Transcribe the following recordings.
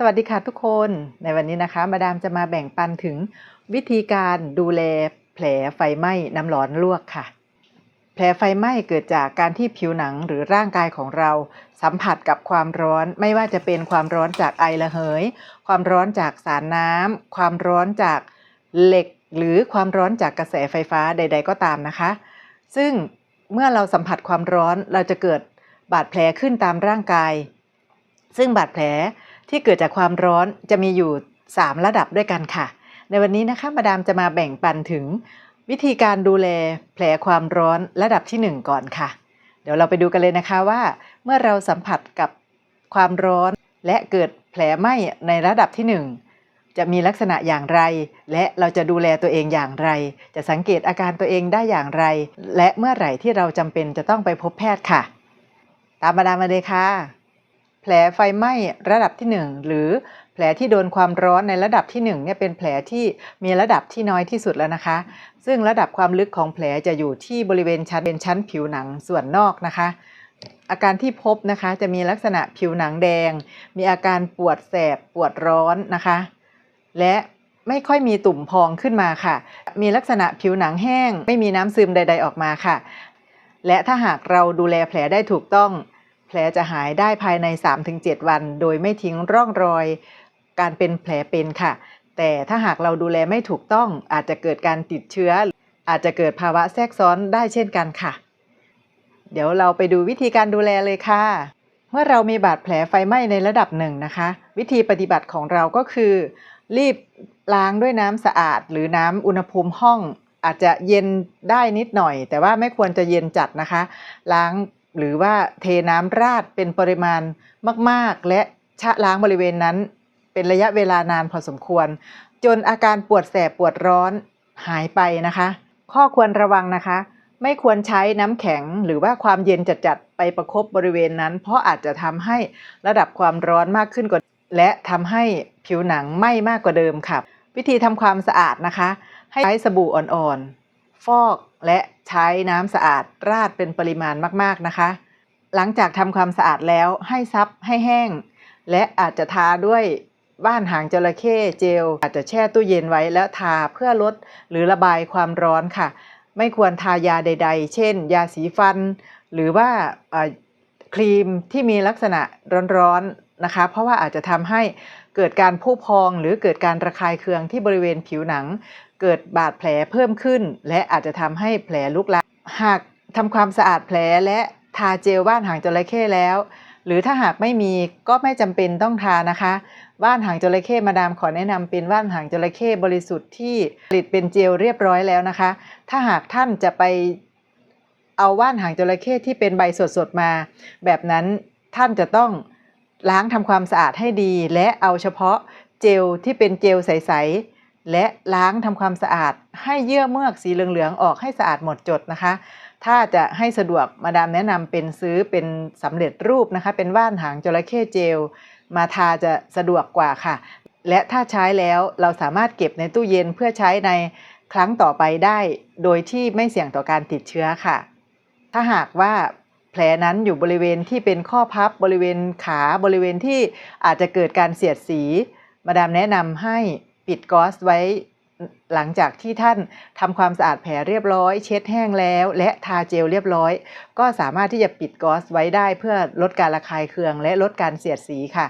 สวัสดีค่ะทุกคนในวันนี้นะคะ มาดามจะมาแบ่งปันถึงวิธีการดูแลแผลไฟไหม้น้ำร้อนลวกค่ะ แผลไฟไหม้เกิดจากการที่ผิวหนังหรือร่างกายของเรา สัมผัสกับความร้อนไม่ว่าจะเป็นความร้อนจากไอระเหย ความร้อนจากสารน้ำความร้อนจากเหล็ก หรือความร้อนจากกระแสไฟฟ้าใด ๆ ก็ตามนะคะ ซึ่งเมื่อเราสัมผัสความร้อนเราจะเกิดบาดแผลขึ้นตามร่างกาย ซึ่งบาดแผล ที่เกิดจากความร้อนจะมีอยู่ 3 ระดับด้วยกันค่ะ ในวันนี้นะคะมาดามจะมาแบ่งปันถึง วิธีการดูแลแผลความร้อนระดับที่ 1 ก่อนค่ะ เดี๋ยวเราไปดูกันเลยนะคะว่า เมื่อเราสัมผัสกับความร้อนและเกิดแผลไหม้ในระดับที่ 1 จะมีลักษณะอย่างไร และเราจะดูแลตัวเองอย่างไร จะสังเกตอาการตัวเองได้อย่างไร และเมื่อไหร่ที่เราจำเป็นจะต้องไปพบแพทย์ค่ะ ตามมาดามมาเลยค่ะ แผลไฟไหม้ระดับที่ 1 หรือแผลที่โดนความร้อนในระดับที่1เนี่ยเป็นแผลที่มีระดับที่น้อยที่สุดแล้วนะคะ ซึ่งระดับความลึกของแผลจะอยู่ที่บริเวณชั้นเป็นชั้นผิวหนังส่วนนอกนะคะ อาการที่พบนะคะจะมีลักษณะผิวหนังแดง มีอาการปวดแสบปวดร้อนนะคะ และไม่ค่อยมีตุ่มพองขึ้นมาค่ะ มีลักษณะผิวหนังแห้ง ไม่มีน้ำซึมใด ๆออกมาค่ะ และถ้าหากเราดูแลแผลได้ถูกต้อง แผลจะหายได้ภายใน 3-7 วัน โดยไม่ทิ้งร่องรอย การเป็นแผลเป็นค่ะ แต่ถ้าหากเราดูแลไม่ถูกต้องอาจจะเกิดการติดเชื้อ อาจจะเกิดภาวะแทรกซ้อนได้เช่นกันค่ะ เดี๋ยวเราไปดูวิธีการดูแลเลยค่ะ เมื่อเรามีบาดแผลไฟไหม้ในระดับหนึ่งนะคะ วิธีปฏิบัติของเราก็คือ รีบล้างด้วยน้ำสะอาด หรือน้ำอุณหภูมิห้องอาจจะเย็นได้นิดหน่อย แต่ว่าไม่ควรจะเย็นจัดนะคะ ล้าง หรือว่าเทน้ำราดเป็นปริมาณมาก ๆ และชะล้างบริเวณนั้น เป็นระยะเวลานานพอสมควร จนอาการปวดแสบปวดร้อนหายไปนะคะ ข้อควรระวังนะคะ ไม่ควรใช้น้ำแข็งหรือว่าความเย็นจัดๆไปประคบบริเวณนั้น เพราะอาจจะทำให้ระดับความร้อนมากขึ้นกว่า และทำให้ผิวหนังไหม้มากกว่าเดิมค่ะ วิธีทำความสะอาดนะคะ ให้ใช้สบู่อ่อนๆ ฟอกและใช้น้ำสะอาดราดเป็นปริมาณมาก ๆนะคะ หลังจากทำความสะอาดแล้วให้ซับให้แห้ง และอาจจะทาด้วยบ้านหางจระเข้เจล อาจจะแช่ตู้เย็นไว้แล้วทาเพื่อลดหรือระบายความร้อนค่ะ ไม่ควรทายาใด ๆ เช่น ยาสีฟัน หรือว่าครีมที่มีลักษณะร้อนๆนะคะ เพราะว่าอาจจะทำให้เกิดการพุพองหรือเกิดการระคายเคืองที่บริเวณผิวหนัง เกิดบาดแผลเพิ่มขึ้น และอาจจะทำให้แผลลุกลามหากทำความสะอาดแผลและทาเจลบ้านหางจระเข้แล้ว หรือถ้าหากไม่มีก็ไม่จำเป็นต้องทานะคะว่านหางจระเข้มาดามขอแนะนำเป็นว่านหางจระเข้บริสุทธิ์ที่ผลิตเป็นเจลเรียบร้อยแล้วนะคะ ถ้าหากท่านจะไปเอาว่านหางจระเข้ที่เป็นใบสดๆมา แบบนั้นท่านจะต้องล้างทำความสะอาดให้ดี และเอาเฉพาะเจลที่เป็นเจลใสๆ และล้างทำความสะอาดให้เยื่อเมือกสีเหลืองๆออกให้สะอาดหมดจดนะคะ ถ้าจะให้สะดวกมาดามแนะนำเป็นซื้อเป็นสำเร็จรูปนะคะ เป็นว่านหางจระเข้เจล มาทาจะสะดวกกว่าค่ะ และถ้าใช้แล้วเราสามารถเก็บในตู้เย็นเพื่อใช้ในครั้งต่อไปได้ โดยที่ไม่เสี่ยงต่อการติดเชื้อค่ะ ถ้าหากว่าแผลนั้นอยู่บริเวณที่เป็นข้อพับบริเวณขาบริเวณที่อาจจะเกิดการเสียดสี มาดามแนะนำให้ ปิดก๊อซไว้หลังจากที่ท่านทำความสะอาดแผลเรียบร้อย เช็ดแห้งแล้ว และทาเจลเรียบร้อย ก็สามารถที่จะปิดก๊อซไว้ได้เพื่อลดการระคายเคืองและลดการเสียดสีค่ะ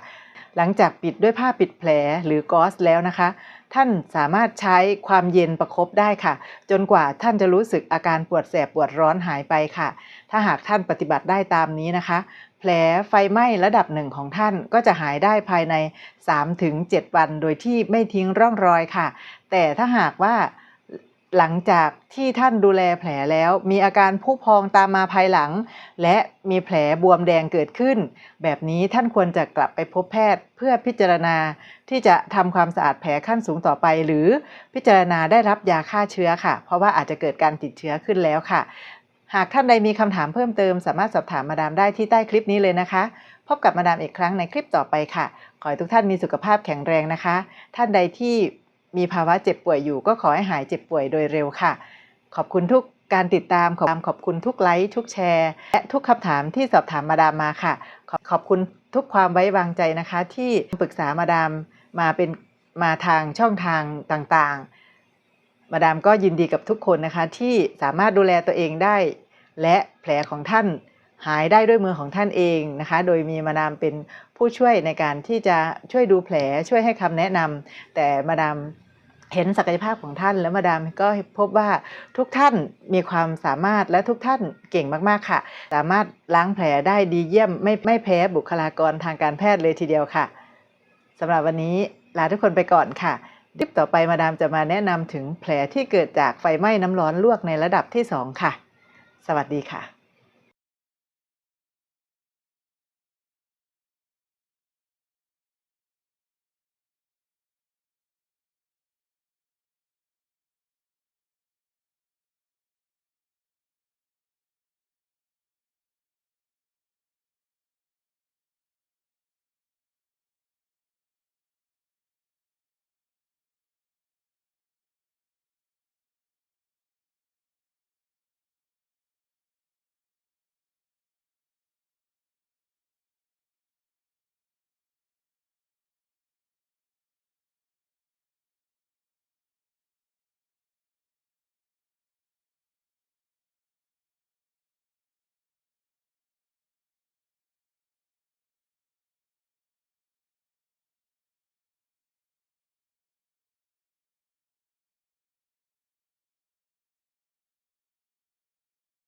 หลังจากปิดด้วยผ้าปิดแผลหรือกอซแล้วนะคะ ท่านสามารถใช้ความเย็นประคบได้ค่ะ จนกว่าท่านจะรู้สึกอาการปวดแสบปวดร้อนหายไปค่ะ ถ้าหากท่านปฏิบัติได้ตามนี้นะคะ แผลไฟไหม้ระดับหนึ่งของท่านก็จะหายได้ภายใน 3-7 วันโดยที่ไม่ทิ้งร่องรอยค่ะ แต่ถ้าหากว่า หลังจากที่ท่านดูแลแผลแล้ว มีอาการพุพองตามมาภายหลัง และมีแผลบวมแดงเกิดขึ้น แบบนี้ท่านควรจะกลับไปพบแพทย์เพื่อพิจารณาที่จะทำความสะอาดแผลขั้นสูงต่อไป หรือพิจารณาได้รับยาฆ่าเชื้อค่ะ เพราะว่าอาจจะเกิดการติดเชื้อขึ้นแล้วค่ะ หากท่านใดมีคำถามเพิ่มเติม สามารถสอบถามมาดามได้ที่ใต้คลิปนี้เลยนะคะ พบกับมาดามอีกครั้งในคลิปต่อไปค่ะ ขอให้ทุกท่านมีสุขภาพแข็งแรงนะคะ ท่านใดที่ มีภาวะเจ็บป่วยอยู่ ก็ขอให้หายเจ็บป่วยโดยเร็วค่ะ ขอบคุณทุกการติดตามขอบขอบคุณทุกไลค์ทุกแชร์ และทุกคำถามที่สอบถามมาดามมาค่ะ ขอขอบคุณทุกความไว้วางใจนะคะ ที่ปรึกษามาดามมาเป็นมาทางช่องทางต่างๆ มาดามก็ยินดีกับทุกคนนะคะที่สามารถดูแลตัวเองได้ และแผลของท่าน หายได้ด้วยมือของท่านเองนะคะ โดยมีมาดามเป็นผู้ช่วยในการที่จะช่วยดูแผลช่วยให้คำแนะนำแต่มาดามเห็นศักยภาพของท่านแล้วมาดามก็พบว่าทุกท่านมีความสามารถและทุกท่านเก่งมากๆค่ะ สามารถล้างแผลได้ดีเยี่ยมไม่ไม่แพ้บุคลากรทางการแพทย์เลยทีเดียวค่ะสำหรับวันนี้ลาทุกคนไปก่อนค่ะคลิปต่อไปมาดามจะมาแนะนำถึงแผลที่เกิดจากไฟไหม้น้ำร้อนลวกในระดับที่ 2 ค่ะ สวัสดีค่ะ